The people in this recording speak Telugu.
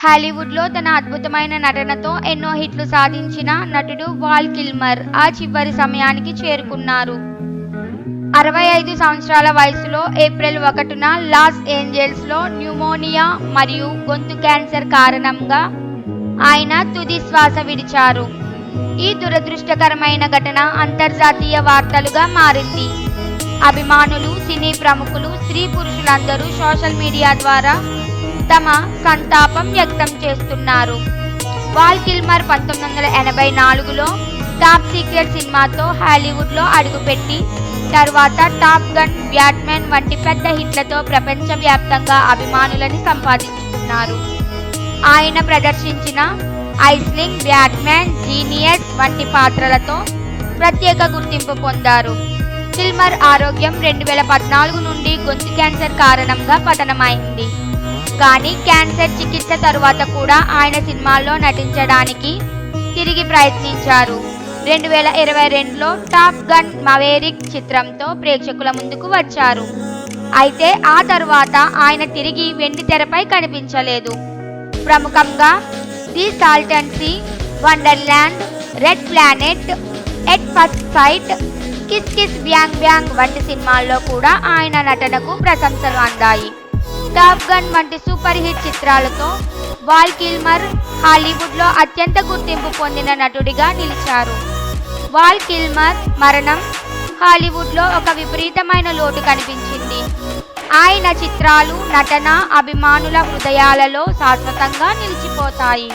హాలీవుడ్లో తన అద్భుతమైన నటనతో ఎన్నో హిట్లు సాధించిన నటుడు వాల్ కిల్మర్ ఆ చివరి సమయానికి చేరుకున్నారు. అరవై ఐదు సంవత్సరాల వయసులో ఏప్రిల్ ఒకటిన లాస్ ఏంజల్స్లో న్యూమోనియా మరియు గొంతు క్యాన్సర్ కారణంగా ఆయన తుది శ్వాస విడిచారు. ఈ దురదృష్టకరమైన ఘటన అంతర్జాతీయ వార్తలుగా మారింది. అభిమానులు సినీ ప్రముఖులు స్త్రీ పురుషులందరూ సోషల్ మీడియా ద్వారా తమ సంతాపం వ్యక్తం చేస్తున్నారు. వాల్ కిల్మర్ పంతొమ్మిది వందల ఎనభై నాలుగులో టాప్ సీక్రెట్ సినిమాతో హాలీవుడ్లో అడుగుపెట్టి తర్వాత టాప్ గన్ బ్యాట్మెన్ వంటి పెద్ద హిట్లతో ప్రపంచవ్యాప్తంగా అభిమానులని సంపాదించుకున్నారు. ఆయన ప్రదర్శించిన ఐస్లింగ్ బ్యాట్మెన్ జీనియస్ వంటి పాత్రలతో ప్రత్యేక గుర్తింపు పొందారు. కిల్మర్ ఆరోగ్యం రెండు వేల పద్నాలుగు నుండి గొంతు క్యాన్సర్ కారణంగా పతనమైంది. కానీ క్యాన్సర్ చికిత్స తరువాత కూడా ఆయన సినిమాల్లో నటించడానికి తిరిగి ప్రయత్నించారు. రెండు వేల ఇరవై రెండులో టాప్ గన్ మవేరిక్ చిత్రంతో ప్రేక్షకుల ముందుకు వచ్చారు. అయితే ఆ తరువాత ఆయన తిరిగి వెండి తెరపై కనిపించలేదు. ప్రముఖంగా the Salton Sea wonderland red planet at first sight kiss kiss bang bang వంటి సినిమాల్లో కూడా ఆయన నటనకు ప్రశంసలు అందాయి. టాప్ గన్ వంటి సూపర్ హిట్ చిత్రాలతో వాల్ కిల్మర్ హాలీవుడ్లో అత్యంత గుర్తింపు పొందిన నటుడిగా నిలిచారు. వాల్ కిల్మర్ మరణం హాలీవుడ్లో ఒక విపరీతమైన లోటు కనిపించింది. ఆయన చిత్రాలు నటన అభిమానుల హృదయాలలో శాశ్వతంగా నిలిచిపోతాయి.